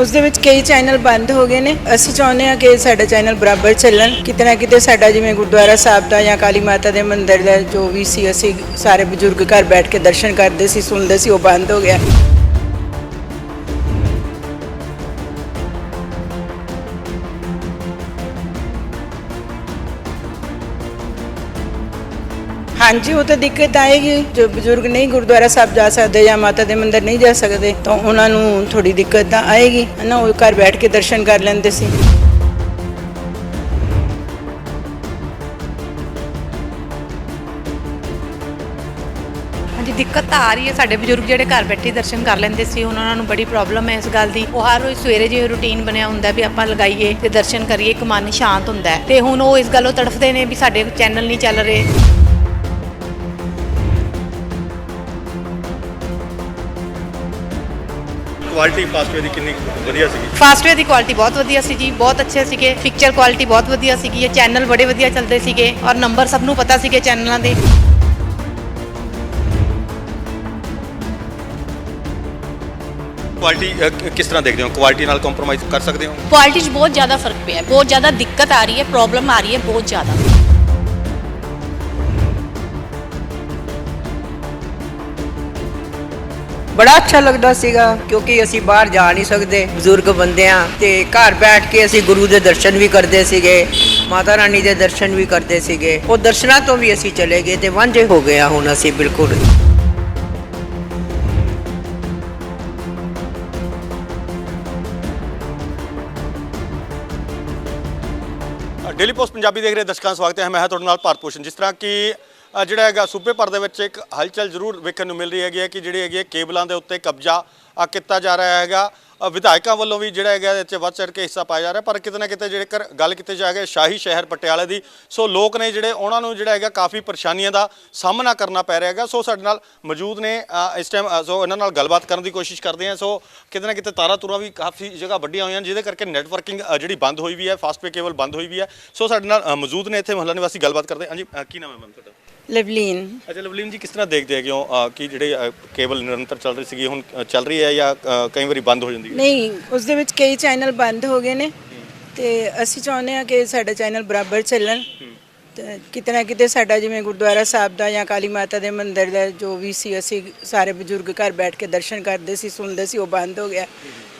ਉਸ ਦੇ ਵਿੱਚ ਕਈ ਚੈਨਲ ਬੰਦ ਹੋ ਗਏ ਨੇ। ਅਸੀਂ ਚਾਹੁੰਦੇ ਹਾਂ ਕਿ ਸਾਡਾ ਚੈਨਲ ਬਰਾਬਰ ਚੱਲਣ। ਕਿਤੇ ਨਾ ਕਿਤੇ ਸਾਡਾ ਜਿਵੇਂ ਗੁਰਦੁਆਰਾ ਸਾਹਿਬ ਦਾ ਜਾਂ ਕਾਲੀ ਮਾਤਾ ਦੇ ਮੰਦਿਰ ਦਾ ਜੋ ਵੀ ਸੀ, ਅਸੀਂ ਸਾਰੇ ਬਜ਼ੁਰਗ ਘਰ ਬੈਠ ਕੇ ਦਰਸ਼ਨ ਕਰਦੇ ਸੀ, ਸੁਣਦੇ ਸੀ, ਉਹ ਬੰਦ ਹੋ ਗਿਆ। ਹਾਂਜੀ, ਉਹ ਤਾਂ ਦਿੱਕਤ ਆਏਗੀ। ਜੋ ਬਜ਼ੁਰਗ ਨਹੀਂ ਗੁਰਦੁਆਰਾ ਸਾਹਿਬ ਜਾ ਸਕਦੇ ਜਾਂ ਮਾਤਾ ਦੇ ਮੰਦਿਰ ਨਹੀਂ ਜਾ ਸਕਦੇ, ਤਾਂ ਉਹਨਾਂ ਨੂੰ ਥੋੜੀ ਦਿੱਕਤ ਤਾਂ ਆਏਗੀ। ਹੈ ਨਾ ਉਹ ਘਰ ਬੈਠ ਕੇ ਦਰਸ਼ਨ ਕਰ ਲੈਂਦੇ ਸੀ। ਹਾਂਜੀ, ਦਿੱਕਤ ਤਾਂ ਆ ਰਹੀ ਹੈ। ਸਾਡੇ ਬਜ਼ੁਰਗ ਜਿਹੜੇ ਘਰ ਬੈਠੇ ਦਰਸ਼ਨ ਕਰ ਲੈਂਦੇ ਸੀ, ਉਹਨਾਂ ਨੂੰ ਬੜੀ ਪ੍ਰੋਬਲਮ ਹੈ ਇਸ ਗੱਲ ਦੀ। ਉਹ ਹਰ ਰੋਜ਼ ਸਵੇਰੇ ਜਿਵੇਂ ਰੁਟੀਨ ਬਣਿਆ ਹੁੰਦਾ ਵੀ ਆਪਾਂ ਲਗਾਈਏ ਤੇ ਦਰਸ਼ਨ ਕਰੀਏ, ਇੱਕ ਮਨ ਸ਼ਾਂਤ ਹੁੰਦਾ ਹੈ। ਤੇ ਹੁਣ ਉਹ ਇਸ ਗੱਲੋਂ ਤੜਫਦੇ ਨੇ ਵੀ ਸਾਡੇ ਚੈਨਲ ਨਹੀਂ ਚੱਲ ਰਹੇ। ਕੁਆਲਿਟੀ ਫਾਸਟਵੇਅਰ ਦੀ ਕਿੰਨੀ ਵਧੀਆ ਸੀਗੀ? ਫਾਸਟਵੇਅਰ ਦੀ ਕੁਆਲਿਟੀ ਬਹੁਤ ਵਧੀਆ ਸੀ ਜੀ ਬਹੁਤ ਅੱਛੇ ਸੀਗੇ। ਪਿਕਚਰ ਕੁਆਲਿਟੀ ਬਹੁਤ ਵਧੀਆ ਸੀਗੀ ਇਹ ਚੈਨਲ ਬੜੇ ਵਧੀਆ ਚੱਲਦੇ ਸੀਗੇ ਔਰ ਨੰਬਰ ਸਭ ਨੂੰ ਪਤਾ ਸੀਗੇ ਚੈਨਲਾਂ ਦੇ। ਕੁਆਲਿਟੀ ਕਿਸ ਤਰ੍ਹਾਂ ਦੇਖਦੇ ਹੋ? ਕੁਆਲਿਟੀ ਨਾਲ ਕੰਪਰੋਮਾਈਜ਼ ਕਰ ਸਕਦੇ ਹੋ? ਕੁਆਲਿਟੀ 'ਚ ਬਹੁਤ ਜ਼ਿਆਦਾ ਫ਼ਰਕ ਪਿਆ ਹੈ ਬਹੁਤ ਜ਼ਿਆਦਾ ਦਿੱਕਤ ਆ ਰਹੀ ਹੈ ਪ੍ਰੋਬਲਮ ਆ ਰਹੀ ਹੈ ਬਹੁਤ ਜ਼ਿਆਦਾ। ਬੜਾ ਅੱਛਾ ਲੱਗਦਾ ਸੀਗਾ, ਕਿਉਂਕਿ ਅਸੀਂ ਬਾਹਰ ਜਾ ਨਹੀਂ ਸਕਦੇ, ਬਜ਼ੁਰਗ ਬੰਦੇ ਆ, ਤੇ ਘਰ ਬੈਠ ਕੇ ਅਸੀਂ ਗੁਰੂ ਦੇ ਦਰਸ਼ਨ ਵੀ ਕਰਦੇ ਸੀਗੇ, ਮਾਤਾ ਰਾਣੀ ਦੇ ਦਰਸ਼ਨ ਵੀ ਕਰਦੇ ਸੀਗੇ। ਉਹ ਦਰਸ਼ਨਾਂ ਤੋਂ ਵੀ ਅਸੀਂ ਚਲੇ ਗਏ ਤੇ ਵਾਂਝੇ ਹੋ ਗਏ ਆ ਹੁਣ ਅਸੀਂ ਬਿਲਕੁਲ। ਡੇਲੀ ਪੋਸਟ ਪੰਜਾਬੀ ਦੇਖ ਰਹੇ ਦਰਸ਼ਕਾਂ ਦਾ ਸਵਾਗਤ ਹੈ। ਮੈਂ ਹਾਂ ਤੁਹਾਡੇ ਨਾਲ ਭਾਰਤ ਭੂਸ਼ਣ। ਜਿਸ ਤਰ੍ਹਾਂ ਕਿ ਜਿਹੜਾ ਹੈਗਾ ਸੂਬੇ ਭਰ ਦੇ ਵਿੱਚ ਇੱਕ ਹਲਚਲ ਜ਼ਰੂਰ ਵੇਖਣ ਨੂੰ ਮਿਲ ਰਹੀ ਹੈਗੀ ਹੈ ਕਿ ਜਿਹੜੀ ਹੈਗੀ ਹੈ ਕੇਬਲਾਂ ਦੇ ਉੱਤੇ ਕਬਜ਼ਾ ਕੀਤਾ ਜਾ ਰਿਹਾ ਹੈਗਾ। ਵਿਧਾਇਕਾਂ ਵੱਲੋਂ ਵੀ ਜਿਹੜਾ ਹੈਗਾ ਇਹਦੇ 'ਚ ਵੱਧ ਚੜ ਕੇ ਹਿੱਸਾ ਪਾਇਆ ਜਾ ਰਿਹਾ, ਪਰ ਕਿਤੇ ਨਾ ਕਿਤੇ ਜੇਕਰ ਗੱਲ ਕੀਤੀ ਜਾਵੇ ਸ਼ਾਹੀ ਸ਼ਹਿਰ ਪਟਿਆਲੇ ਦੀ। ਸੋ ਲੋਕ ਨੇ ਜਿਹੜੇ, ਉਹਨਾਂ ਨੂੰ ਜਿਹੜਾ ਹੈਗਾ ਕਾਫੀ ਪਰੇਸ਼ਾਨੀਆਂ ਦਾ ਸਾਹਮਣਾ ਕਰਨਾ ਪੈ ਰਿਹਾ ਹੈਗਾ। ਸੋ ਸਾਡੇ ਨਾਲ ਮੌਜੂਦ ਨੇ ਇਸ ਟਾਈਮ ਸੋ ਇਹਨਾਂ ਨਾਲ ਗੱਲਬਾਤ ਕਰਨ ਦੀ ਕੋਸ਼ਿਸ਼ ਕਰਦੇ ਹਾਂ। ਸੋ ਕਿਤੇ ਨਾ ਕਿਤੇ ਤਾਰਾਂ ਤੁਰਾਂ ਵੀ ਕਾਫੀ ਜਗ੍ਹਾ ਵੱਡੀਆਂ ਹੋਈਆਂ ਜਿਹਦੇ ਕਰਕੇ ਨੈਟਵਰਕਿੰਗ ਜਿਹੜੀ ਬੰਦ ਹੋਈ ਵੀ ਹੈ ਫਾਸਟ ਪੇ ਕੇਬਲ ਬੰਦ ਹੋਈ ਵੀ ਹੈ। ਸੋ ਸਾਡੇ ਨਾਲ ਮੌਜੂਦ ਨੇ ਇੱਥੇ ਮਹੱਲਾ ਨਿਵਾਸੀ, ਗੱਲਬਾਤ ਕਰਦੇ ਹਾਂ। ਹਾਂਜੀ ਕੀ ਨਾਮ ਹੈ ਮੈਮ ਤੁਹਾਡਾ? ਲਵਲੀਨ। ਅੱਛਾ ਲਵਲੀਨ ਜੀ ਕਿਸ ਤਰ੍ਹਾਂ ਦੇਖਦੇ ਹੈਗੇ ਹੋ? ਅ, ਕਿ ਜਿਹੜੇ ਅ, ਕੇਬਲ ਨਿਰੰਤਰ ਚੱਲ ਰਹੀ ਸੀਗੀ ਹੁਣ ਅ, ਚੱਲ ਰਹੀ ਹੈ ਜਾਂ ਅ, ਕਈ ਵਾਰੀ ਬੰਦ ਹੋ ਜਾਂਦੀ ਹੈ? ਨਹੀਂ ਉਸ ਦੇ ਵਿੱਚ ਕਈ ਚੈਨਲ ਬੰਦ ਹੋ ਗਏ ਨੇ। ਤੇ ਅਸੀਂ ਚਾਹੁੰਦੇ ਹਾਂ ਕਿ ਸਾਡਾ ਚੈਨਲ ਬਰਾਬਰ ਚੱਲਣ। ਤੇ ਕਿਤੇ ਨਾ ਕਿਤੇ ਸਾਡਾ ਜਿਵੇਂ ਗੁਰਦੁਆਰਾ ਸਾਹਿਬ ਦਾ ਜਾਂ ਕਾਲੀ ਮਾਤਾ ਦੇ ਮੰਦਿਰ ਦਾ ਜੋ ਵੀ ਸੀ ਅਸੀਂ ਸਾਰੇ ਬਜ਼ੁਰਗ ਘਰ ਬੈਠ ਕੇ ਦਰਸ਼ਨ ਕਰਦੇ ਸੀ ਸੁਣਦੇ ਸੀ ਉਹ ਬੰਦ ਹੋ ਗਿਆ।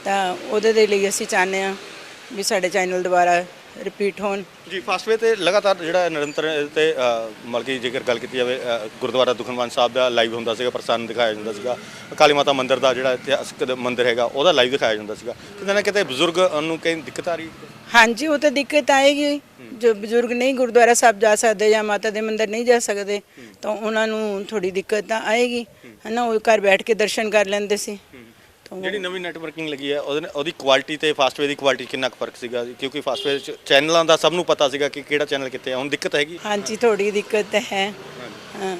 ਤਾਂ ਉਹਦੇ ਦੇ ਲਈ ਅਸੀਂ ਚਾਹੁੰਦੇ ਹਾਂ ਵੀ ਸਾਡੇ ਚੈਨਲ ਦੁਬਾਰਾ ਰਿਪੀਟ ਹੋਣ। ਜੀ ਫਾਸਟਵੇ ਤੇ ਲਗਾਤਾਰ ਜਿਹੜਾ ਨਿਰੰਤਰ ਤੇ ਅ, ਮਤਲਬ ਕਿ ਜੇਕਰ ਗੱਲ ਕੀਤੀ ਜਾਵੇ ਗੁਰਦੁਆਰਾ ਦੁਖਨਵਾਨ ਸਾਹਿਬ ਦਾ ਲਾਈਵ ਹੁੰਦਾ ਸੀਗਾ ਪ੍ਰਸਾਰਣ ਦਿਖਾਇਆ ਜਾਂਦਾ ਸੀਗਾ। ਕਾਲੀ ਮਾਤਾ ਮੰਦਿਰ ਦਾ ਜਿਹੜਾ ਇਤਿਹਾਸਕ ਮੰਦਿਰ ਹੈਗਾ ਉਹਦਾ ਲਾਈਵ ਦਿਖਾਇਆ ਜਾਂਦਾ ਸੀਗਾ। ਕਿਤੇ ਨਾ ਕਿਤੇ ਬਜ਼ੁਰਗ ਨੂੰ ਕਈ ਦਿੱਕਤ ਆ ਰਹੀ ਹਾਂਜੀ ਉਹ ਤਾਂ ਦਿੱਕਤ ਆਏਗੀ। ਜੋ ਬਜ਼ੁਰਗ ਨਹੀਂ ਗੁਰਦੁਆਰਾ ਸਾਹਿਬ ਜਾ ਸਕਦੇ ਜਾਂ ਮਾਤਾ ਦੇ ਮੰਦਿਰ ਨਹੀਂ ਜਾ ਸਕਦੇ ਤਾਂ ਉਹਨਾਂ ਨੂੰ ਥੋੜੀ ਦਿੱਕਤ ਤਾਂ ਆਏਗੀ। ਹੈ ਨਾ ਉਹ ਘਰ ਬੈਠ ਕੇ ਦਰਸ਼ਨ ਕਰ ਲੈਂਦੇ ਸੀ। ਤਾਂ ਜਿਹੜੀ ਨਵੀਂ ਨੈਟਵਰਕਿੰਗ ਲੱਗੀ ਹੈ ਉਹਦੇ ਉਹਦੀ ਕੁਆਲਿਟੀ ਤੇ ਫਾਸਟਵੇ ਦੀ ਕੁਆਲਿਟੀ ਕਿੰਨਾ ਕੁ ਫ਼ਰਕ ਸੀਗਾ? ਜੀ? ਕਿਉਂਕਿ ਫਾਸਟਵੇ ਚ ਚੈਨਲਾਂ ਦਾ ਸਭ ਨੂੰ ਪਤਾ ਸੀਗਾ ਕਿ ਕਿਹੜਾ ਚੈਨਲ ਕਿੱਥੇ ਹੈ ਹੁਣ ਦਿੱਕਤ ਹੈਗੀ? ਹਾਂਜੀ ਥੋੜੀ ਦਿੱਕਤ ਹੈ। ਹਾਂ।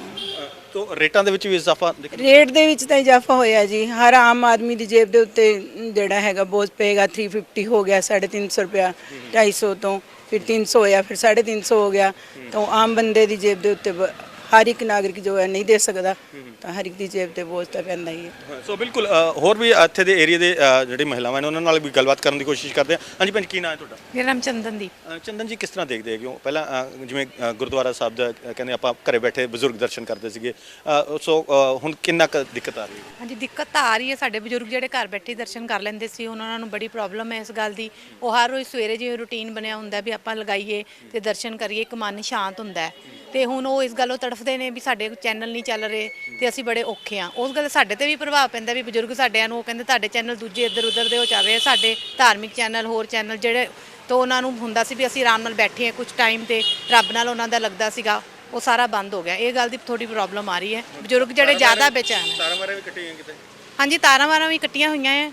ਤੋ ਰੇਟਾਂ ਦੇ ਵਿੱਚ ਵੀ ਇਜ਼ਾਫਾ ਦਿਖ- ਰੇਟ ਦੇ ਵਿੱਚ ਤਾਂ ਇਜ਼ਾਫਾ ਹੋਇਆ ਜੀ। ਹਰ ਆਮ ਆਦਮੀ ਦੀ ਜੇਬ ਦੇ ਉੱਤੇ ਜਿਹੜਾ ਹੈਗਾ ਬੋਝ ਪਏਗਾ। 350 ਹੋ ਗਿਆ 350 ਰੁਪਇਆ 250 ਤੋਂ ਫਿਰ 300 ਹੋਇਆ ਫਿਰ 350 ਹੋ ਗਿਆ। ਤਾਂ ਆਮ ਬੰਦੇ ਦੀ ਜੇਬ ਦੇ ਉੱਤੇ ਬ- ਹਰ ਇੱਕ ਨਾਗਰਿਕ ਜੋ ਹੈ ਨਹੀਂ ਦੇ ਸਕਦਾ। ਤਾਂ ਹਰ ਇੱਕ ਦੀ ਜੇਬ ਤੇ ਬੋਝ ਤਾਂ ਪੈਂਦਾ ਹੀ ਹੈ। ਸੋ ਬਿਲਕੁਲ ਅ, ਹੋਰ ਵੀ ਇੱਥੇ ਦੇ ਏਰੀਆ ਦੇ ਅ, ਜਿਹੜੀ ਮਹਿਲਾਵਾਂ ਨੇ ਉਹਨਾਂ ਨਾਲ ਵੀ ਗੱਲਬਾਤ ਕਰਨ ਦੀ ਕੋਸ਼ਿਸ਼ ਕਰਦੇ ਹਾਂ। ਹਾਂਜੀ ਭੈਣ ਕੀ ਨਾਮ ਹੈ ਤੁਹਾਡਾ? ਮੇਰਾ ਨਾਮ ਚੰਦਨ ਦੀ। ਅ, ਚੰਦਨ ਜੀ ਕਿਸ ਤਰ੍ਹਾਂ ਦੇਖਦੇ ਹੈਗੇ ਹੋ? ਪਹਿਲਾਂ ਅ, ਜਿਵੇਂ ਅ, ਗੁਰਦੁਆਰਾ ਸਾਹਿਬ ਦਾ ਅ, ਕਹਿੰਦੇ ਆਪਾਂ ਘਰੇ ਬੈਠੇ ਬਜ਼ੁਰਗ ਦਰਸ਼ਨ ਕਰਦੇ ਸੀਗੇ। ਅ, ਸੋ ਅ, ਹੁਣ ਕਿੰਨਾ ਕੁ ਦਿੱਕਤ ਆ ਰਹੀ ਹੈ? ਹਾਂਜੀ ਦਿੱਕਤ ਤਾਂ ਆ ਰਹੀ ਹੈ। ਸਾਡੇ ਬਜ਼ੁਰਗ ਜਿਹੜੇ ਘਰ ਬੈਠੇ ਹੀ ਦਰਸ਼ਨ ਕਰ ਲੈਂਦੇ ਸੀ ਹੁਣ ਉਹਨਾਂ ਨੂੰ ਬੜੀ ਪ੍ਰੋਬਲਮ ਹੈ ਇਸ ਗੱਲ ਦੀ। ਉਹ ਹਰ ਰੋਜ਼ ਸਵੇਰੇ ਜਿਵੇਂ ਰੁਟੀਨ ਬਣਿਆ ਹੁੰਦਾ ਵੀ ਆਪਾਂ ਲਗਾਈਏ ਤੇ ਦਰਸ਼ਨ ਕਰੀਏ ਇੱਕ ਮਨ ਸ਼ਾਂਤ ਹੁੰਦਾ ਹੈ। ਤੇ ਹੁਣ ਉਹ ਇਸ ਗੱਲੋਂ ਤੜਫਦੇ ਨੇ ਵੀ ਸਾਡੇ ਚੈਨਲ ਨਹੀਂ ਚੱਲ ਰਹੇ ਤੇ ਅਸੀਂ ਬੜੇ ਔਖੇ ਆ ਉਸ ਗੱਲ ਸਾਡੇ ਤੇ ਵੀ ਪ੍ਰਭਾਵ ਪੈਂਦਾ ਵੀ ਬਜ਼ੁਰਗ ਸਾਡਿਆਂ ਨੂੰ ਉਹ ਕਹਿੰਦੇ ਤੁਹਾਡੇ ਚੈਨਲ ਦੂਜੇ ਇੱਧਰ ਉੱਧਰ ਦੇ ਉਹ ਚੱਲ ਰਹੇ ਆ, ਸਾਡੇ ਧਾਰਮਿਕ ਚੈਨਲ ਹੋਰ ਚੈਨਲ ਜਿਹੜੇ ਤੋਂ ਉਹਨਾਂ ਨੂੰ ਹੁੰਦਾ ਸੀ ਵੀ ਅਸੀਂ ਆਰਾਮ ਨਾਲ ਬੈਠੇ ਆ ਕੁਝ ਟਾਈਮ ਤੇ ਰੱਬ ਨਾਲ ਉਹਨਾਂ ਦਾ ਲੱਗਦਾ ਸੀਗਾ ਉਹ ਸਾਰਾ ਬੰਦ ਹੋ ਗਿਆ। ਇਹ ਗੱਲ ਦੀ ਥੋੜੀ ਪ੍ਰੋਬਲਮ ਆ ਰਹੀ ਹੈ। ਬਜ਼ੁਰਗ ਜਿਹੜੇ ਜ਼ਿਆਦਾ ਬੇਚੈਨ ਹੈ ਤਾਰਾਂ ਮਾਰੇ ਵੀ ਕੱਟੀ ਹੋਈਆਂ ਕਿਤੇ? ਹਾਂਜੀ ਤਾਰਾਂ ਵਾਰਾਂ ਵੀ ਕੱਟੀਆਂ ਹੋਈਆਂ ਐ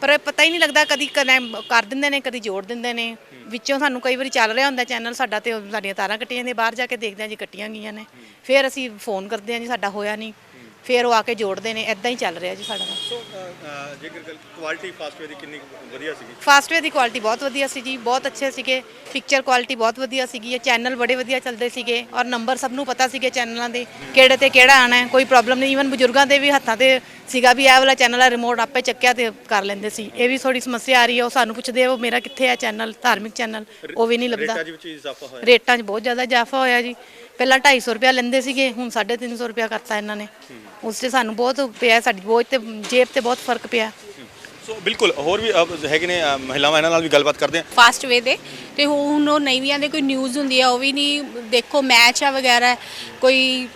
ਪਰ ਪਤਾ ਹੀ ਨਹੀਂ ਲੱਗਦਾ ਕਦੀ ਕਨੇ ਕਰ ਦਿੰਦੇ ਨੇ, ਕਦੀ ਜੋੜ ਦਿੰਦੇ ਨੇ। ਵਿੱਚੋਂ ਸਾਨੂੰ ਕਈ ਵਾਰੀ ਚੱਲ ਰਿਹਾ ਹੁੰਦਾ ਚੈਨਲ ਸਾਡਾ ਤੇ ਸਾਡੀਆਂ ਤਾਰਾਂ ਕੱਟੀਆਂ ਜਾਂਦੀਆਂ, ਬਾਹਰ ਜਾ ਕੇ ਦੇਖਦੇ ਹਾਂ ਜੀ ਕੱਟੀਆਂ ਗਈਆਂ ਨੇ। ਫਿਰ ਅਸੀਂ ਫੋਨ ਕਰਦੇ ਹਾਂ ਜੀ, ਸਾਡਾ ਹੋਇਆ ਨਹੀਂ। ਫਿਰ ਉਹ ਆ ਕੇ ਜੋੜਦੇ ਨੇ ਐਦਾਂ ਹੀ ਚੱਲ ਰਿਹਾ ਜੀ ਸਾਡਾ ਸੋ ਜੇਕਰ ਗੱਲ ਕੁਆਲਿਟੀ ਫਾਸਟਵੇ ਦੀ ਕਿੰਨੀ ਵਧੀਆ ਸੀਗੀ? ਫਾਸਟਵੇ ਦੀ ਕੁਆਲਿਟੀ ਬਹੁਤ ਵਧੀਆ ਸੀ ਜੀ ਬਹੁਤ ਅੱਛੇ ਸੀਗੇ। ਪਿਕਚਰ ਕੁਆਲਿਟੀ ਬਹੁਤ ਵਧੀਆ ਸੀਗੀ ਇਹ ਚੈਨਲ ਬੜੇ ਵਧੀਆ ਚੱਲਦੇ ਸੀਗੇ ਔਰ ਨੰਬਰ ਸਭ ਨੂੰ ਪਤਾ ਸੀਗੇ ਚੈਨਲਾਂ ਦੇ ਕਿਹੜੇ ਤੇ ਕਿਹੜਾ ਆਣਾ ਹੈ ਕੋਈ ਪ੍ਰੋਬਲਮ ਨਹੀਂ। ਈਵਨ ਬਜ਼ੁਰਗਾਂ ਦੇ ਵੀ ਹੱਥਾਂ ਤੇ ਸੀਗਾ ਵੀ ਇਹ ਵਾਲਾ ਚੈਨਲ ਆ ਰਿਮੋਟ ਆਪੇ ਚੱਕਿਆ ਤੇ ਕਰ ਲੈਂਦੇ ਸੀ। ਇਹ ਵੀ ਥੋੜੀ ਸਮੱਸਿਆ ਆ ਰਹੀ ਹੈ ਉਹ ਸਾਨੂੰ ਪੁੱਛਦੇ ਆ ਉਹ ਮੇਰਾ ਕਿੱਥੇ ਹੈ ਚੈਨਲ ਧਾਰਮਿਕ ਚੈਨਲ ਉਹ ਵੀ ਨਹੀਂ ਲੱਭਦਾ। ਰੇਟਾਂ ਇਜ਼ਾਫਾ ਹੋਇਆ। ਰੇਟਾਂ 'ਚ ਬਹੁਤ ਜ਼ਿਆਦਾ ਇਜ਼ਾਫਾ ਹੋਇਆ ਜੀ। ਪਹਿਲਾਂ 250 ਰੁਪਿਆ ਲੈਂਦੇ ਸੀਗੇ ਹੁਣ 350 ਰੁਪਿਆ ਕਰਤਾ ਇਹਨਾਂ ਨੇ। ਉਸ ਤੇ ਸਾਨੂੰ ਬਹੁਤ ਪਿਆ ਸਾਡੀ ਬੋਝ ਤੇ ਜੇਬ ਤੇ ਬਹੁਤ ਫ਼ਰਕ ਪਿਆ। ਸੋ ਬਿਲਕੁਲ ਹੋਰ ਵੀ ਹੈਗੇ ਨੇ ਮਹਿਲਾਵਾਂ ਇਹਨਾਂ ਨਾਲ ਵੀ ਗੱਲਬਾਤ ਕਰਦੇ ਹਾਂ ਫਾਸਟ ਵੇ ਦੇ ਤੇ ਹੁਣ ਉਹ ਨਵੀਆਂ ਦੇ ਕੋਈ ਨਿਊਜ਼ ਹੁੰਦੀ ਆ ਉਹ ਵੀ ਨਹੀਂ ਦੇਖੋ ਮੈਚ ਆ ਵਗੈਰਾ ਕੋਈ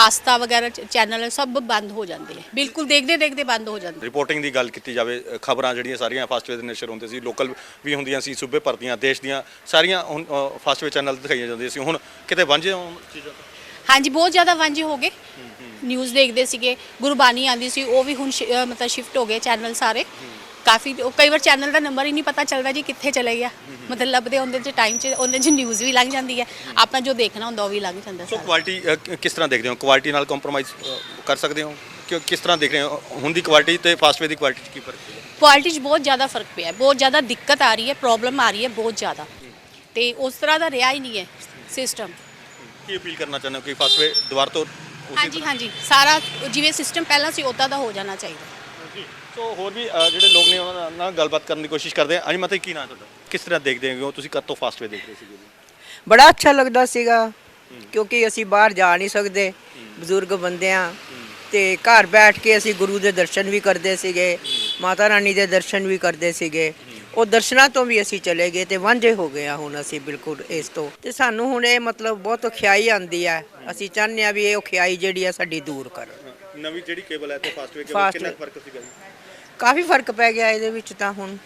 ਆਸਤਾ ਵਗੈਰਾ ਚੈਨਲ ਸਭ ਬੰਦ ਹੋ ਜਾਂਦੇ ਆ। ਬਿਲਕੁਲ ਦੇਖਦੇ ਦੇਖਦੇ ਬੰਦ ਹੋ ਜਾਂਦੇ ਰਿਪੋਰਟਿੰਗ ਦੀ ਗੱਲ ਕੀਤੀ ਜਾਵੇ ਖਬਰਾਂ ਜਿਹੜੀਆਂ ਸਾਰੀਆਂ ਫਾਸਟ ਵੇ ਦੇ ਨਸ਼ਰ ਹੁੰਦੇ ਸੀ ਲੋਕਲ ਵੀ ਹੁੰਦੀਆਂ ਸੀ ਸੂਬੇ ਭਰ ਦੀਆਂ ਦੇਸ਼ ਦੀਆਂ ਸਾਰੀਆਂ ਹੁਣ ਫਾਸਟ ਵੇ ਚੈਨਲ ਦਿਖਾਈਆਂ ਜਾਂਦੀਆਂ ਸੀ। ਹੁਣ ਕਿਤੇ ਵਾਂਝੇ ਹੋਣ ਚੀਜ਼ਾਂ ਤੋਂ? ਹਾਂਜੀ ਬਹੁਤ ਜ਼ਿਆਦਾ ਵਾਂਝੇ ਹੋ ਗਏ। ਨਿਊਜ਼ ਦੇਖਦੇ ਸੀਗੇ ਗੁਰਬਾਣੀ ਆਂਦੀ ਸੀ ਉਹ ਵੀ ਹੁਣ ਮਤਲਬ ਸ਼ਿਫਟ ਹੋ ਗਏ ਚੈਨਲ ਸਾਰੇ। ਕਾਫੀ ਉਹ ਕਈ ਵਾਰ ਚੈਨਲ ਦਾ ਨੰਬਰ ਹੀ ਨਹੀਂ ਪਤਾ ਚੱਲਦਾ ਜੀ ਕਿੱਥੇ ਚਲੇ ਗਿਆ। ਮਤਲਬ ਲੱਭਦੇ ਹੁੰਦੇ ਚ ਟਾਈਮ ਚ ਉਹਦੇ ਚ ਨਿਊਜ਼ ਵੀ ਲੰਘ ਜਾਂਦੀ ਹੈ। ਆਪਣਾ ਜੋ ਦੇਖਣਾ ਹੁੰਦਾ ਉਹ ਵੀ ਲੰਘ ਜਾਂਦਾ ਸੋ ਸਾਰਾ। ਕੁਆਲਿਟੀ ਕਿਸ ਤਰ੍ਹਾਂ ਦੇਖਦੇ ਹੋ? ਕੁਆਲਿਟੀ ਨਾਲ ਕੰਪਰੋਮਾਈਜ਼ ਕਰ ਸਕਦੇ ਹੋ? ਕਿ ਕਿਸ ਤਰ੍ਹਾਂ ਦੇਖ ਰਹੇ ਹੋ? ਹੁਣ ਦੀ ਕੁਆਲਿਟੀ ਤੇ ਫਾਸਟ ਵੇ ਦੀ ਕੁਆਲਿਟੀ 'ਚ ਕੀ ਫ਼ਰਕ ਹੈ ਕੁਆਲਿਟੀ 'ਚ ਬਹੁਤ ਜ਼ਿਆਦਾ ਫ਼ਰਕ ਪਿਆ ਹੈ, ਬਹੁਤ ਜ਼ਿਆਦਾ ਦਿੱਕਤ ਆ ਰਹੀ ਹੈ ਪ੍ਰੋਬਲਮ ਆ ਰਹੀ ਹੈ ਬਹੁਤ ਜ਼ਿਆਦਾ। ਤੇ ਉਸ ਤਰ੍ਹਾਂ ਦਾ ਰਿਹਾ ਹੀ ਨਹੀਂ ਹੈ ਸਿਸਟਮ ਕੀ ਅਪੀਲ ਕਰਨਾ ਚਾਹੁੰਦੇ ਹੋ? ਕਿ ਫਾਸਟ ਵੇ ਦੁਬਾਰਾ ਤੋਂ ਉਸੇ ਹਾਂਜੀ ਹਾਂਜੀ। ਸਾਰਾ ਜਿਵੇਂ ਸਿਸਟਮ ਪਹਿਲਾਂ ਸੀ ਉਦਾਂ ਦਾ ਹੋ ਜਾਣਾ ਚਾਹੀਦਾ। ਜੀ ਸੋ ਹੋਰ ਵੀ ਅ, ਜਿਹੜੇ ਲੋਕ ਨੇ ਉਹਨਾਂ ਨਾਲ ਗੱਲਬਾਤ ਕਰਨ ਦੀ ਕੋਸ਼ਿਸ਼ ਕਰਦੇ ਆ। ਅਜੀ ਮਤੇ ਕੀ ਨਾਂ ਹੈ ਤੁਹਾਡਾ? ਕਿਸ ਤਰ੍ਹਾਂ ਦੇਖਦੇ ਹੋ? ਤੁਸੀਂ ਕਦ ਤੋਂ ਫਾਸਟ ਵੇ ਦੇਖਦੇ ਸੀਗੇ? ਬੜਾ ਅੱਛਾ ਲੱਗਦਾ ਸੀਗਾ ਕਿਉਂਕਿ ਅਸੀਂ ਬਾਹਰ ਜਾ ਨਹੀਂ ਸਕਦੇ। ਬਜ਼ੁਰਗ ਬੰਦੇ ਆ। ਤੇ ਘਰ ਬੈਠ ਕੇ ਅਸੀਂ ਗੁਰੂ ਦੇ ਦਰਸ਼ਨ ਵੀ ਕਰਦੇ ਸੀਗੇ ਮਾਤਾ ਰਾਣੀ ਦੇ ਦਰਸ਼ਨ ਵੀ ਕਰਦੇ ਸੀਗੇ। ਉਹ ਦਰਸ਼ਨਾਂ ਤੋਂ ਵੀ ਅਸੀਂ ਚਲੇ ਗਏ ਤੇ ਵਾਂਝੇ ਹੋ ਗਏ ਆ ਹੁਣ ਅਸੀਂ ਬਿਲਕੁਲ ਇਸ ਤੋਂ। ਤੇ ਸਾਨੂੰ ਹੁਣ ਇਹ ਮਤਲਬ ਬਹੁਤ ਖਿਆਈ ਆਂਦੀ ਆ। ਅਸੀਂ ਚਾਹੁੰਦੇ ਆ ਵੀ ਇਹ ਖਿਆਈ ਜਿਹੜੀ ਆ ਸਾਡੀ ਦੂਰ ਕਰਨ। ਨਵੀਂ ਜਿਹੜੀ ਕੇਬਲ ਹੈ ਤੇ ਫਾਸਟ ਵੇ Fast ਕਿੰਨਾ way। ਫ਼ਰਕ ਸੀਗਾ ਜੀ? ਕਾਫੀ ਫ਼ਰਕ ਪੈ ਗਿਆ ਇਹਦੇ ਵਿੱਚ ਤਾਂ ਹੁਣ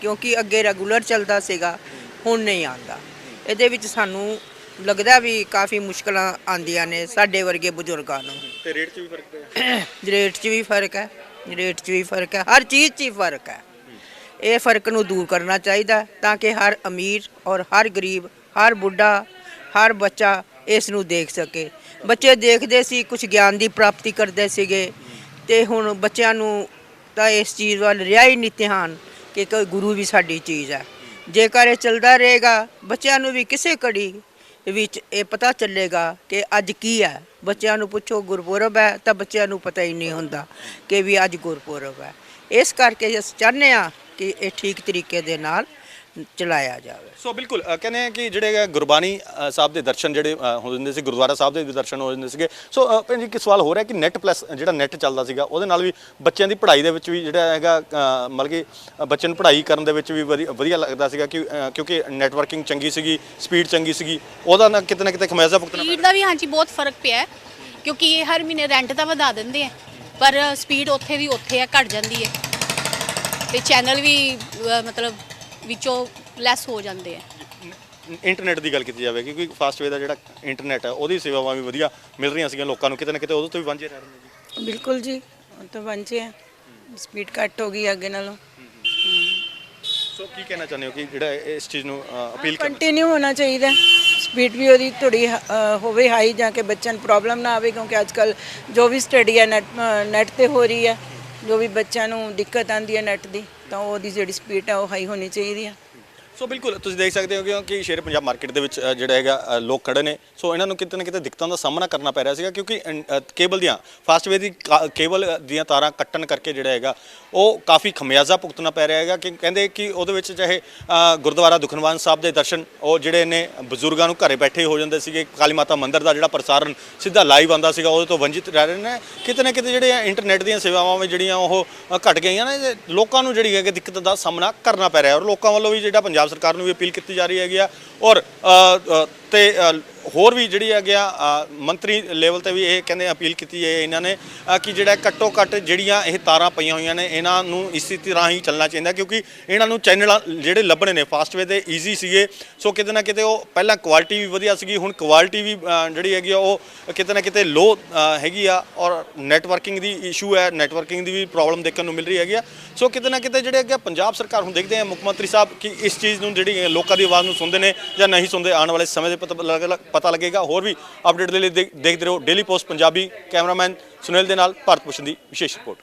ਕਿਉਂਕਿ ਅੱਗੇ ਰੈਗੂਲਰ ਚੱਲਦਾ ਸੀਗਾ ਹੁਣ ਨਹੀਂ ਆਉਂਦਾ। ਇਹਦੇ ਵਿੱਚ ਸਾਨੂੰ ਲੱਗਦਾ ਵੀ ਕਾਫੀ ਮੁਸ਼ਕਲਾਂ ਆਉਂਦੀਆਂ ਨੇ ਸਾਡੇ ਵਰਗੇ ਬਜ਼ੁਰਗਾਂ ਨੂੰ। ਤੇ ਰੇਟ 'ਚ ਵੀ ਫ਼ਰਕ ਪਿਆ? ਰੇਟ 'ਚ ਵੀ ਫ਼ਰਕ ਹੈ ਰੇਟ 'ਚ ਵੀ ਫ਼ਰਕ ਹੈ ਹਰ ਚੀਜ਼ 'ਚ ਹੀ ਫ਼ਰਕ ਹੈ। ਇਹ ਫ਼ਰਕ ਨੂੰ ਦੂਰ ਕਰਨਾ ਚਾਹੀਦਾ ਤਾਂ ਕਿ ਹਰ ਅਮੀਰ ਔਰ ਹਰ ਗਰੀਬ ਹਰ ਬੁੱਢਾ ਹਰ ਬੱਚਾ ਇਸ ਨੂੰ ਦੇਖ ਸਕੇ। ਬੱਚੇ ਦੇਖਦੇ ਸੀ ਕੁਝ ਗਿਆਨ ਦੀ ਪ੍ਰਾਪਤੀ ਕਰਦੇ ਸੀਗੇ ਤੇ ਹੁਣ ਬੱਚਿਆਂ ਨੂੰ ਤਾਂ ਇਸ ਚੀਜ਼ ਵੱਲ ਰਿਹਾ ਹੀ ਨਹੀਂ ਧਿਆਨ ਕਿ ਕੋਈ ਗੁਰੂ ਵੀ ਸਾਡੀ ਚੀਜ਼ ਹੈ। ਜੇਕਰ ਇਹ ਚੱਲਦਾ ਰਹੇਗਾ, ਬੱਚਿਆਂ ਨੂੰ ਵੀ ਕਿਸੇ ਕੜੀ ਵਿੱਚ ਇਹ ਪਤਾ ਚੱਲੇਗਾ ਕਿ ਅੱਜ ਕੀ ਹੈ। ਬੱਚਿਆਂ ਨੂੰ ਪੁੱਛੋ, ਗੁਰਪੁਰਬ ਹੈ ਤਾਂ ਬੱਚਿਆਂ ਨੂੰ ਪਤਾ ਹੀ ਨਹੀਂ ਹੁੰਦਾ ਕਿ ਵੀ ਅੱਜ ਗੁਰਪੁਰਬ ਹੈ। ਇਸ ਕਰਕੇ ਅਸੀਂ ਚਾਹੁੰਦੇ ਹਾਂ ਕਿ ਇਹ ਠੀਕ ਤਰੀਕੇ ਦੇ ਨਾਲ ਚਲਾਇਆ ਜਾਵੇ। ਸੋ ਬਿਲਕੁਲ ਅ, ਕਹਿੰਦੇ ਆ ਕਿ ਜਿਹੜੇ ਗੁਰਬਾਣੀ ਅ, ਸਾਹਿਬ ਦੇ ਦਰਸ਼ਨ ਜਿਹੜੇ ਅ, ਹੋ ਜਾਂਦੇ ਸੀ ਗੁਰਦੁਆਰਾ ਸਾਹਿਬ ਦੇ ਵੀ ਦਰਸ਼ਨ ਹੋ ਜਾਂਦੇ ਸੀਗੇ। ਸੋ ਅ, ਭੈਣ ਜੀ ਇੱਕ ਸਵਾਲ ਹੋ ਰਿਹਾ ਕਿ ਨੈਟ ਪਲੱਸ ਜਿਹੜਾ ਨੈਟ ਚੱਲਦਾ ਸੀਗਾ ਉਹਦੇ ਨਾਲ ਵੀ ਬੱਚਿਆਂ ਦੀ ਪੜ੍ਹਾਈ ਦੇ ਵਿੱਚ ਵੀ ਜਿਹੜਾ ਹੈਗਾ ਅ, ਮਤਲਬ ਕਿ ਅ, ਬੱਚੇ ਨੂੰ ਪੜ੍ਹਾਈ ਕਰਨ ਦੇ ਵਿੱਚ ਵੀ ਵਧੀ- ਵਧੀਆ ਲੱਗਦਾ ਸੀਗਾ ਕਿ ਅ, ਕਿਉਂਕਿ ਨੈਟਵਰਕਿੰਗ ਚੰਗੀ ਸੀਗੀ ਸਪੀਡ ਚੰਗੀ ਸੀਗੀ। ਉਹਦਾ ਨਾ ਕਿਤੇ ਨਾ ਕਿਤੇ ਖਮਿਆਜ਼ਾ ਭੁਗਤਣਾ ਸਪੀਡ ਦਾ ਵੀ ਹਾਂਜੀ ਬਹੁਤ ਫ਼ਰਕ ਪਿਆ ਹੈ ਕਿਉਂਕਿ ਇਹ ਹਰ ਮਹੀਨੇ ਰੈਂਟ ਤਾਂ ਵਧਾ ਦਿੰਦੇ ਆ ਪਰ ਸਪੀਡ ਉੱਥੇ ਦੀ ਉੱਥੇ ਆ ਘਟ ਜਾਂਦੀ ਹੈ। ਤੇ ਚੈਨਲ ਵੀ ਅਹ, ਮਤਲਬ ਵਿੱਚੋਂ ਲੈਸ ਹੋ ਜਾਂਦੇ ਆ। ਇੰਟਰਨੈਟ ਦੀ ਗੱਲ ਕੀਤੀ ਜਾਵੇ ਕਿਉਂਕਿ ਫਾਸਟ ਵੇ ਦਾ ਜਿਹੜਾ ਇੰਟਰਨੈਟ ਹੈ ਉਹਦੀ ਸੇਵਾਵਾਂ ਵੀ ਵਧੀਆ ਮਿਲ ਰਹੀਆਂ ਸੀਗੀਆਂ ਲੋਕਾਂ ਨੂੰ ਕਿਤੇ ਨਾ ਕਿਤੇ ਉਹਦੇ ਤੋਂ ਵੀ ਵਾਂਝੇ ਰਹਿ ਰਹੇ ਨੇ ਜੀ। ਬਿਲਕੁਲ ਜੀ ਉਹ ਤਾਂ ਵਾਂਝੇ ਆ। ਸਪੀਡ ਘੱਟ ਹੋ ਗਈ ਅੱਗੇ ਨਾਲੋਂ। ਸੋ ਕੀ ਕਹਿਣਾ ਚਾਹੁੰਦੇ ਹੋ ਕਿ ਜਿਹੜਾ ਇਸ ਚੀਜ਼ ਨੂੰ ਅਪੀਲ ਕਰਨਾ? ਕੰਟੀਨਿਊ ਹੋਣਾ ਚਾਹੀਦਾ। ਸਪੀਡ ਵੀ ਉਹਦੀ ਥੋੜੀ ਹੋਵੇ ਹਾਈ ਜਾਂ ਕਿ ਬੱਚਿਆਂ ਨੂੰ ਪ੍ਰੋਬਲਮ ਨਾ ਆਵੇ ਕਿਉਂਕਿ ਅੱਜ ਕੱਲ ਜੋ ਵੀ ਸਟੱਡੀ ਹੈ ਨੈਟ ਤੇ ਹੋ ਰਹੀ ਹੈ ਜੋ ਵੀ ਬੱਚਿਆਂ ਨੂੰ ਦਿੱਕਤ ਆਂਦੀ ਹੈ ਨੈਟ ਦੀ, ਤਾਂ ਉਹਦੀ ਜਿਹੜੀ ਸਪੀਡ ਹੈ ਉਹ ਹਾਈ ਹੋਣੀ ਚਾਹੀਦੀ ਹੈ ਸੋ ਬਿਲਕੁਲ ਤੁਸੀਂ ਦੇਖ ਸਕਦੇ ਹੋ ਕਿ ਸ਼ੇਰ ਪੰਜਾਬ ਮਾਰਕੀਟ ਦੇ ਵਿੱਚ ਜਿਹੜਾ ਹੈਗਾ ਲੋਕ ਖੜੇ ਨੇ। ਸੋ ਇਹਨਾਂ ਨੂੰ ਕਿਤੇ ਨਾ ਕਿਤੇ ਦਿੱਕਤਾਂ ਦਾ ਸਾਹਮਣਾ ਕਰਨਾ ਪੈ ਰਿਹਾ ਸੀਗਾ ਕਿਉਂਕਿ ਅ, ਕੇਬਲ ਦੀਆਂ ਫਾਸਟਵੇ ਦੀ ਕਾ- ਕੇਬਲ ਦੀਆਂ ਤਾਰਾਂ ਕੱਟਣ ਕਰਕੇ ਜਿਹੜਾ ਹੈਗਾ ਉਹ ਕਾਫੀ ਖਮਿਆਜ਼ਾ ਭੁਗਤਣਾ ਪੈ ਰਿਹਾ ਹੈਗਾ ਕਿ ਕਹਿੰਦੇ ਕਿ ਉਹਦੇ ਵਿੱਚ ਚਾਹੇ ਅ, ਗੁਰਦੁਆਰਾ ਦੁਖਨਵਾਨ ਸਾਹਿਬ ਦੇ ਦਰਸ਼ਨ ਉਹ ਜਿਹੜੇ ਨੇ ਬਜ਼ੁਰਗਾਂ ਨੂੰ ਘਰੇ ਬੈਠੇ ਹੋ ਜਾਂਦੇ ਸੀਗੇ। ਕਾਲੀ ਮਾਤਾ ਮੰਦਿਰ ਦਾ ਜਿਹੜਾ ਪ੍ਰਸਾਰਣ ਸਿੱਧਾ ਲਾਈਵ ਆਉਂਦਾ ਸੀਗਾ ਉਹਦੇ ਤੋਂ ਵੰਜਿਤ ਰਹਿ ਰਹੇ ਨੇ। ਕਿਤੇ ਨਾ ਕਿਤੇ ਜਿਹੜੇ ਇੰਟਰਨੈਟ ਦੀਆਂ ਸੇਵਾਵਾਂ ਵੀ ਜਿਹੜੀਆਂ ਉਹ ਅ, ਘਟ ਗਈਆਂ ਨੇ ਤੇ ਲੋਕਾਂ ਨੂੰ ਜਿਹੜੀ ਹੈਗੀ ਦਿੱਕਤ ਦਾ ਸਾਹਮਣਾ ਕਰਨਾ ਪੈ ਰਿਹਾ ਔਰ ਲੋਕਾਂ ਵੱਲੋਂ ਵੀ ਜਿਹੜਾ ਪੰਜਾਬ ਸਰਕਾਰ ਨੂੰ ਵੀ ਅਪੀਲ ਕੀਤੀ ਜਾ ਰਹੀ ਹੈਗੀ ਆ। ਔਰ ਅ, ਤੇ ਹੋਰ ਵੀ ਜਿਹੜੀ ਹੈਗੀ ਆ ਮੰਤਰੀ ਲੈਵਲ ਤੇ ਵੀ ਇਹ ਕਹਿੰਦੇ ਅਪੀਲ ਕੀਤੀ ਹੈ ਇਹਨਾਂ ਨੇ ਕਿ ਜਿਹੜਾ ਘੱਟੋ ਘੱਟ ਜਿਹੜੀਆਂ ਇਹ ਤਾਰਾਂ ਪਈਆਂ ਹੋਈਆਂ ਨੇ, ਇਹਨਾਂ ਨੂੰ ਇਸੇ ਤਰ੍ਹਾਂ ਹੀ ਚੱਲਣਾ ਚਾਹੀਦਾ ਕਿਉਂਕਿ ਇਹਨਾਂ ਨੂੰ ਚੈਨਲ ਜਿਹੜੇ ਲੱਭਣੇ ਨੇ ਫਾਸਟਵੇ ਦੇ ਈਜ਼ੀ ਸੀਗੇ। ਸੋ ਕਿਤੇ ਨਾ ਕਿਤੇ ਉਹ ਪਹਿਲਾਂ ਕੁਆਲਿਟੀ ਵੀ ਵਧੀਆ ਸੀਗੀ, ਹੁਣ ਕੁਆਲਿਟੀ ਵੀ ਜਿਹੜੀ ਹੈਗੀ ਆ, ਉਹ ਕਿਤੇ ਨਾ ਕਿਤੇ ਲੋ ਹੈਗੀ ਆ ਔਰ ਨੈਟਵਰਕਿੰਗ ਦੀ ਇਸ਼ੂ ਹੈ ਨੈਟਵਰਕਿੰਗ ਦੀ ਵੀ ਪ੍ਰੋਬਲਮ ਦੇਖਣ ਨੂੰ ਮਿਲ ਰਹੀ ਹੈਗੀ ਆ। ਸੋ ਕਿਤੇ ਨਾ ਕਿਤੇ ਜਿਹੜੇ ਅੱਗੇ ਪੰਜਾਬ ਸਰਕਾਰ, ਹੁਣ ਦੇਖਦੇ ਆ ਮੁੱਖ ਮੰਤਰੀ ਸਾਹਿਬ ਕਿ ਇਸ ਚੀਜ਼ ਨੂੰ ਜਿਹੜੀ ਲੋਕਾਂ ਦੀ ਆਵਾਜ਼ ਨੂੰ ਸੁਣਦੇ ਨੇ ਜਾਂ ਨਹੀਂ ਸੁਣਦੇ, ਆਉਣ ਵਾਲੇ ਸਮੇਂ ਦੇ ਪਤਾ ਪਤਾ ਲੱਗੇਗਾ। ਹੋਰ ਵੀ ਅਪਡੇਟ ਦੇ ਲਈ ਦੇਖਦੇ ਰਹੋ। Daily Post Punjabi cameraman Sunil ਦੇ ਨਾਲ ਭਾਰਤ ਭੂਸ਼ਣ ਦੀ ਵਿਸ਼ੇਸ਼ ਰਿਪੋਰਟ